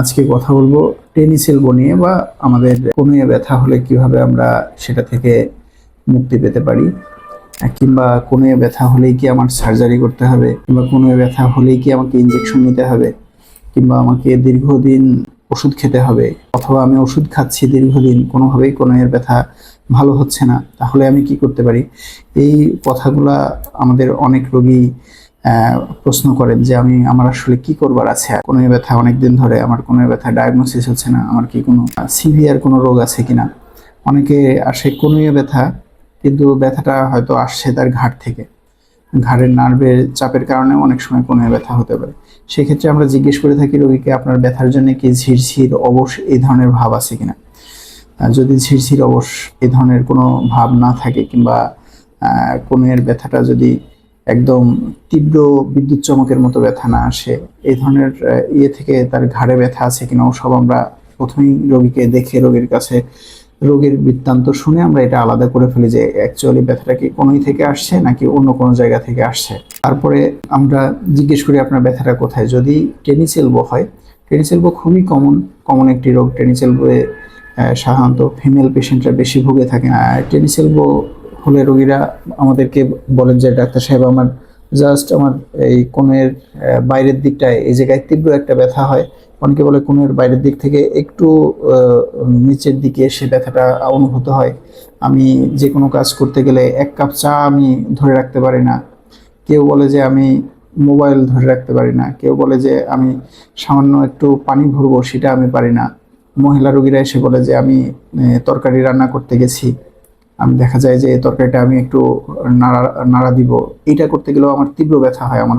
আজকে কথা বলব টেনিস এলবো নিয়ে বা আমাদের কনুয়ে ব্যথা হলে কীভাবে আমরা সেটা থেকে মুক্তি পেতে পারি কিংবা কনুয়ে ব্যথা হলেই কি আমার সার্জারি করতে হবে, কিংবা কনুয়ে ব্যথা হলেই কি আমাকে ইনজেকশন নিতে হবে, কিংবা আমাকে দীর্ঘদিন ওষুধ খেতে হবে, অথবা আমি ওষুধ খাচ্ছি দীর্ঘদিন, কোনোভাবেই কনুয়ের ব্যথা ভালো হচ্ছে না, তাহলে আমি কি করতে পারি? এই কথাগুলা আমাদের অনেক রোগী প্রশ্ন করেন যে আমি, আমার আসলে কি করবার আছে? কোনো ব্যথা, অনেকদিন ধরে আমার কোনো ব্যথা ডায়াগনোসিস হচ্ছে না, আমার কি কোনো সিভিয়ার কোনো রোগ আছে কিনা? অনেকে আসে কোনো ব্যথা, কিন্তু ব্যথাটা হয়তো আসছে তার ঘাট থেকে। ঘাড়ের নার্ভের চাপের কারণে অনেক সময় কোনো ব্যথা হতে পারে। সেক্ষেত্রে আমরা জিজ্ঞেস করে থাকি রোগীকে, আপনার ব্যথার জন্য কি ঝিরঝির, অবশ এই ধরনের ভাব আছে কিনা? যদি ঝিরঝির, অবশ এই ধরনের কোনো ভাব না থাকে কিংবা কোণের ব্যথাটা যদি একদম তীব্র বিদ্যুৎ চমকের মতো ব্যথা না আসে। এই ধরনের ইয়ে থেকে তার ঘাড়ে ব্যথা আছে কিনা সব আমরা প্রথমেই রোগীকে দেখে রোগীর কাছে, রোগের বৃত্তান্ত শুনে আমরা এটা আলাদা করে ফেলি যে অ্যাকচুয়ালি ব্যথাটা কি কোনোই থেকে আসছে নাকি অন্য কোনো জায়গা থেকে আসছে। তারপরে আমরা জিজ্ঞেস করি, আপনার ব্যথাটা কোথায়? যদি টেনিস এলবো হয়, টেনিস এলবো খুবই কমন কমন একটি রোগ। টেনিস সাধারণত ফিমেল পেশেন্টরা বেশি ভুগে থাকে টেনিস এলবো হলে রোগীরা আমাদেরকে বলেন যে, ডাক্তার সাহেব, আমার জাস্ট আমার এই কোণের বাইরের দিকটায়, এই জায়গায় তীব্র একটা ব্যথা হয়। অনেকে বলে কোণের বাইরের দিক থেকে একটু নিচের দিকে সে ব্যথাটা অনুভূত হয়। আমি যে কোনো কাজ করতে গেলে এক কাপ চা আমি ধরে রাখতে পারি না। কেউ বলে যে, আমি মোবাইল ধরে রাখতে পারি না। কেউ বলে যে, আমি সামান্য একটু পানি ভরবো, সেটা আমি পারি না। মহিলা রোগীরা এসে বলে যে, আমি তরকারি রান্না করতে গেছি। আমি দেখা যায় যে তরকারিটা আমি একটু নাড়া নাড়া দিব। এটা করতে গেলেও আমার তীব্র ব্যথা হয়। আমার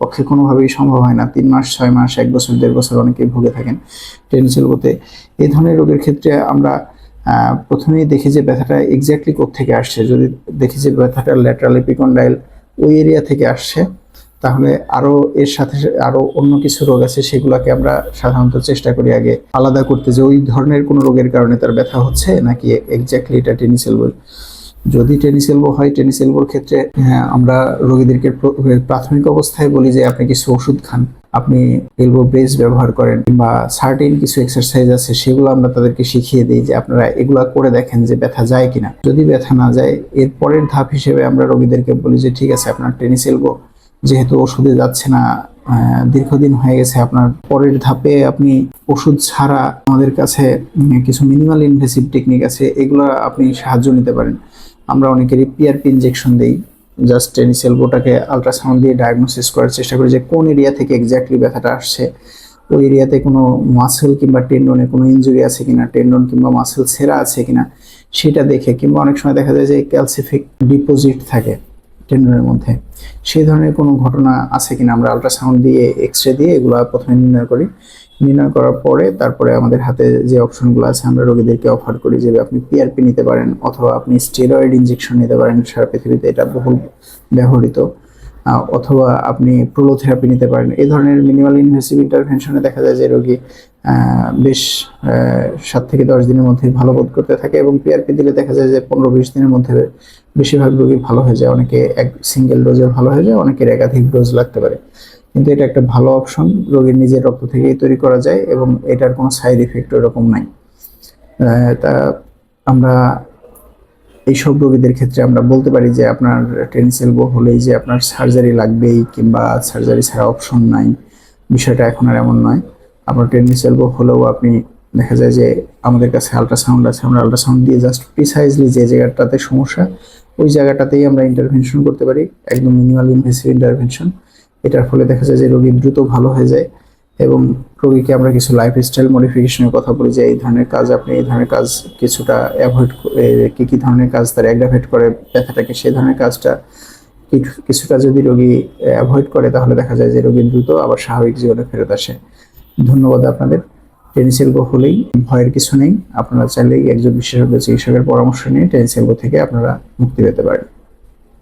পক্ষে কোনোভাবেই সম্ভব হয় না। তিন মাস, ছয় মাস, এক বছর, দেড় বছর অনেকে ভুগে থাকেন টেনিসেলবোতে এই ধরনের রোগের ক্ষেত্রে আমরা প্রথমেই দেখি যে ব্যথাটা এক্স্যাক্টলি থেকে আসছে। যদি দেখি যে ব্যথাটা ল্যাটারাল ডাইল ওই এরিয়া থেকে আসছে তাহলে আরও এর সাথে আরও অন্য কিছু রোগ আছে সেগুলোকে আমরা সাধারণত চেষ্টা করি আগে আলাদা করতে যে ওই ধরনের কোনো রোগের কারণে তার ব্যথা হচ্ছে নাকি এক্স্যাক্টলি এটা টেনিস এলবো যদি টেনিস এলবো হয় টেনিস এলবোর ক্ষেত্রে হ্যাঁ, আমরা রোগীদেরকে প্রাথমিক অবস্থায় বলি যে আপনি কিছু ওষুধ খান। আপনি এলবো ব্রেস ব্যবহার করেন কিংবা সার্টেন কিছু এক্সারসাইজ আছে সেগুলো আমরা তাদেরকে শিখিয়ে দিই যে আপনারা এগুলা করে দেখেন যে ব্যথা যায় কিনা। যদি ব্যথা না যায় এর পরের ধাপ হিসেবে আমরা রোগীদেরকে বলি যে ঠিক আছে আপনার টেনিস এলবো যেহেতু ওষুধে যাচ্ছে না দীর্ঘদিন হয়ে গেছে, আপনার পরের ধাপে আপনি ওষুধ ছাড়া আমাদের কাছে কিছু মিনিমাল ইনভেসিভ টেকনিক আছে, এগুলো আপনি সাহায্য নিতে পারেন। আমরা অনেকেরই পিআরপি ইনজেকশন দিই জাস্ট টেনিস এলবোটাকে আলট্রাসাউন্ড দিয়ে ডায়াগনোসিস করার চেষ্টা করি যে কোন এরিয়া থেকে এক্স্যাক্টলি ব্যথাটা আসছে। ওই এরিয়াতে কোনো মাসেল কিংবা টেন্ডনে কোনো ইনজুরি আছে কিনা টেন্ডন কিংবা মাসেল ছেঁড়া আছে কিনা, সেটা দেখে, কিংবা অনেক সময় দেখা যায় যে ক্যালসিফিক ডিপোজিট থাকে। টেন্ডনের মধ্যে। সেই ধরনের কোনো ঘটনা আছে কিনা আমরা আলট্রাসাউন্ড দিয়ে এক্স রে দিয়ে এগুলো প্রথমে নির্ণয় করি। নির্ণয় করার পরে তারপরে আমাদের হাতে যে অপশনগুলো আছে, আমরা রোগীদেরকে অফার করি যে, আপনি পিআরপি নিতে পারেন অথবা আপনি স্টেরয়েড ইঞ্জেকশন নিতে পারেন সারা পৃথিবীতে। এটা বহুল ব্যবহৃত। অথবা আপনি প্রোলোথেরাপি নিতে পারেন। এই ধরনের মিনিমাল ইনভেসিভ ইন্টারভেনশনে দেখা যায় যে রোগী বেশ সাত থেকে দশ দিনের মধ্যে ভালো বোধ করতে থাকে এবং পিআরপি দিলে দেখা যায় যে পনেরো বিশ দিনের মধ্যে বেশিরভাগ রোগী ভালো হয়ে যায়। অনেকে এক সিঙ্গেল ডোজে ভালো হয়ে যায়, অনেকের একাধিক ডোজ লাগতে পারে। কিন্তু এটা একটা ভালো অপশন রোগীর নিজের রক্ত থেকেই তৈরি করা যায় এবং এটার কোনো সাইড ইফেক্ট এরকম নাই। তা আমরা এইসব রোগীদের ক্ষেত্রে আমরা বলতে পারি যে আপনার টেনিস এলবো হলেই যে আপনার সার্জারি লাগবেই কিংবা সার্জারি ছাড়া অপশন নাই। বিষয়টা এখন আর এমন নয়। আপনার টেনিস এলবো হলেও আপনি দেখা যায় যে আমাদের কাছে আলট্রাসাউন্ড আছে, আমরা আল্ট্রাসাউন্ড দিয়ে জাস্ট প্রিসাইজলি যে জায়গাটাতে সমস্যা, ওই জায়গাটাতেই আমরা ইন্টারভেনশন করতে পারি, একদম মিনিমাল ইনভেসিভ ইন্টারভেনশন এটার ফলে দেখা যায় যে রোগী দ্রুত ভালো হয়ে যায়। এবং রোগীকে আমরা কিছু লাইফস্টাইল মডিফিকেশনের কথা বলি যে এই ধরনের কাজ আপনি এই ধরনের কাজ কিছুটা অ্যাভয়েড কি কি ধরনের কাজ তার অ্যাগ্রাভেট করে, ব্যথাটাকে সেই ধরনের কাজটা কিছু- কিছুটা যদি রোগী অ্যাভয়েড করে তাহলে দেখা যায় যে রোগী দ্রুত আবার স্বাভাবিক জীবনে ফেরত আসে। ধন্যবাদ আপনাদের। টেনিসেলবো হলেই ভয়ের কিছু নেই। আপনারা চাইলেই একজন বিশেষজ্ঞ চিকিৎসকের পরামর্শ নিয়ে টেনিসেলবো থেকে আপনারা মুক্তি পেতে পারেন।